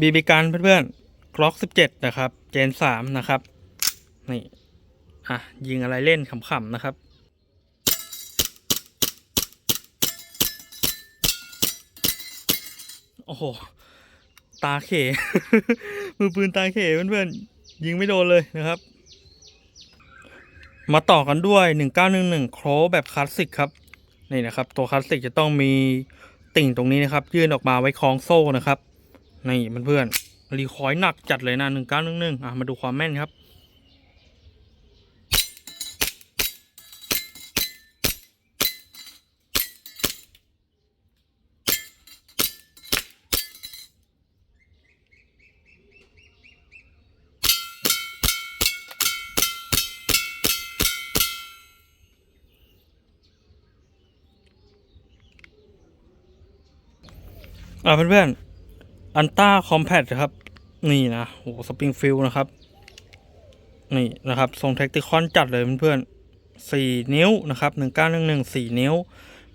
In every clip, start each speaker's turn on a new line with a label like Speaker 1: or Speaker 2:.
Speaker 1: บีบีกันเพื่อนๆกล็อกสิบเจ็ดนะครับ เจนสามนะครับ นี่ อะ ยิงอะไรเล่นขำๆนะครับโอ้โห ตาเข มือปืนตาเขเพื่อนๆ ยิงไม่โดนเลยนะครับ มาต่อกันด้วย 1911 โครแบบคลาสสิกครับ นี่นะครับ ตัวคลาสสิกจะต้องมีติ่งตรงนี้นะครับ ยื่นออกมาไว้คล้องโซ่นะครับ นี่เพื่อนๆรีคอยล์หนักจัดเลยนะ1911อะมาดูความแม่นครับอ่าเพื่อนๆ อันต้าคอมแพตครับ นี่นะโหสปริงฟิลนะครับ นี่นะครับทรงแท็กติคอนจัดเลยเพื่อนๆสี่นิ้วนะครับหนึ่งเก้าหนึ่งหนึ่งสี่นิ้ว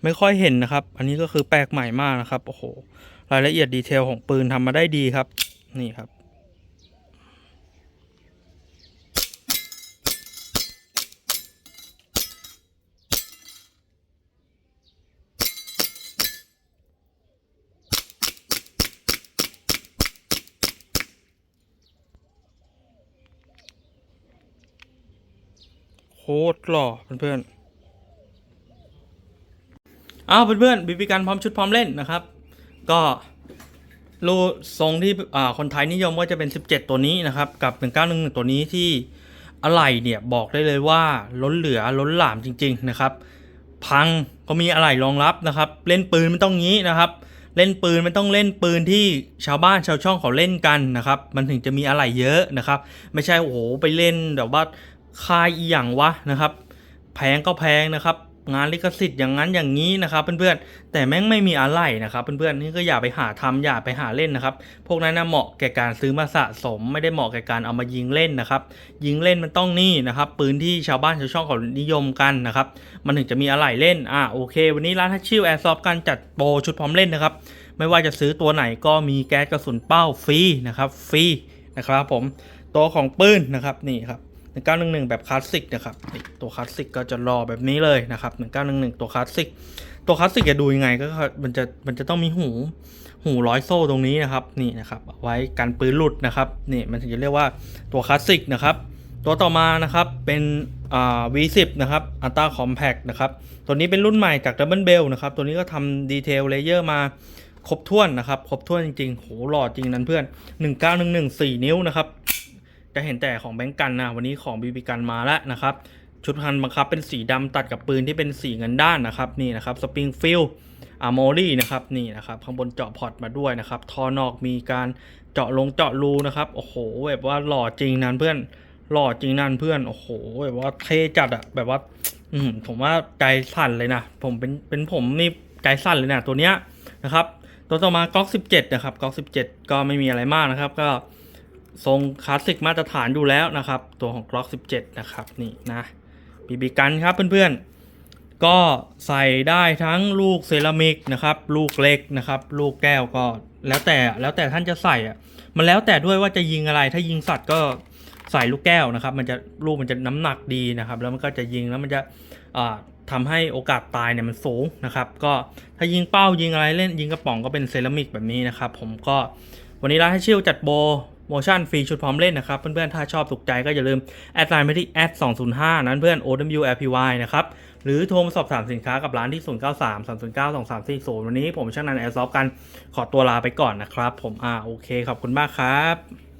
Speaker 1: ไม่ค่อยเห็นนะครับ อันนี้ก็คือแปลกใหม่มากนะครับ โอ้โห รายละเอียดดีเทลของปืนทำมาได้ดีครับ นี่ครับ โคตรหล่อเพื่อนๆอ้าวเพื่อนๆบีบีกันพร้อมชุดพร้อมเล่นนะครับ ก็รูทรงที่อ่าคนไทยนิยมก็จะเป็น 17 ตัวนี้นะครับ กับ 1911 ตัวนี้ที่อะไหล่เนี่ยบอกได้เลยว่าล้นเหลือล้นหลามจริง ๆนะครับ พังก็มีอะไหล่รองรับนะครับ เล่นปืนมันต้องงี้นะครับ เล่นปืนมันต้องเล่นปืนที่ชาวบ้านชาวช่องเขาเล่นกันนะครับ มันถึงจะมีอะไหล่เยอะนะครับ ไม่ใช่โอ้โหไปเล่นแบบว่า คายอีหยังวะนะครับ แพงก็แพงนะครับ งานลิขสิทธิ์อย่างนั้นอย่างนี้นะครับเพื่อนๆแต่แม่งไม่มีอะไรนะครับเพื่อนๆนี่ก็อย่าไปหาทำอย่าไปหาเล่นนะครับ พวกนั้นนะเหมาะแก่การซื้อมาสะสม ไม่ได้เหมาะแก่การเอามายิงเล่นนะครับ ยิงเล่นมันต้องนี่นะครับ ปืนที่ชาวบ้านชาวช่องเขานิยมกันนะครับ มันถึงจะมีอะไรเล่นอะโอเค วันนี้ร้านฮัชชิวแอร์ซอฟการจัดโปรชุดพร้อมเล่นนะครับ ไม่ว่าจะซื้อตัวไหนก็มีแก๊สกระสุนเป้าฟรีนะครับฟรีนะครับผมตัวของปืนนะครับนี่ครับ 1911 แบบคลาสสิกนะครับนี่ตัวคลาสสิกก็จะรอแบบนี้เลยนะครับ 1911 ตัวคลาสสิกตัวคลาสสิกจะดูยังไงก็มันจะมันจะต้องมีหูหูร้อยโซ่ตรงนี้นะครับนี่นะครับเอาไว้กันปืนหลุดนะครับนี่มันถึงจะเรียกว่าตัวคลาสสิกนะครับตัวต่อมานะครับเป็นอ่า V10 นะครับอัลต้าคอมแพคนะครับตัวนี้เป็นรุ่นใหม่จาก Double Bell นะครับตัวนี้ก็ทำดีเทลเลเยอร์มาครบถ้วนนะครับครบถ้วนจริงๆโหหล่อจริงนั้นเพื่อน 1911 4 นิ้วนะครับ จะเห็นแต่ของแบงก์กันนะวันนี้ของบีบีกันมาแล้วนะครับชุดพันบังคับเป็นสีดำตัดกับปืนที่เป็นสีเงินด้านนะครับนี่นะครับสปริงฟิลอาร์โมรี่นะครับนี่นะครับข้างบนเจาะพอร์ตมาด้วยนะครับทอนอกมีการเจาะลงเจาะรูนะครับโอ้โหแบบว่าหล่อจริงนั้นเพื่อนหล่อจริงนั่นเพื่อนโอ้โหแบบว่าเท่จัดอะแบบว่าอืมผมว่าใจสั่นเลยนะผมเป็นเป็นผมนี่ใจสั่นเลยนะตัวเนี้ยนะครับตัวต่อมาก๊อก17นะครับก๊อก17 ก็ไม่มีอะไรมากนะครับ ก็ ทรงคลาสสิกมาตรฐานอยู่แล้วนะครับ ตัวของ Glock 17 นะครับนี่นะบีบีกันครับเพื่อนๆ ก็ใส่ได้ทั้งลูกเซรามิกนะครับ ลูกเล็กนะครับ ลูกแก้วก็แล้วแต่แล้วแต่ท่านจะใส่อะมันแล้วแต่ด้วยว่าจะยิงอะไรถ้ายิงสัตว์ก็ใส่ลูกแก้วนะครับ มันจะลูกมันจะน้ำหนักดีนะครับ แล้วมันก็จะยิงแล้วมันจะอ่าทำให้โอกาสตายเนี่ยมันสูงนะครับ ก็ถ้ายิงเป้ายิงอะไรเล่นยิงกระป๋องก็เป็นเซรามิกแบบนี้นะครับ ผมก็วันนี้ร้านให้ชิวจัดโบ ชั่นฟรีชุดพร้อมเล่นนะครับ เพื่อนๆ ถ้าชอบถูกใจก็อย่าลืม แอดไลน์ไปที่แอด205 นั้นเพื่อน OWLPY นะครับ หรือโทรมาสอบถามสินค้ากับร้านที่ 093 309 2340 วันนี้ผมช่างนันแอร์ซอฟกันขอตัวลาไปก่อนนะครับ ผมอ่าโอเคขอบคุณมากครับ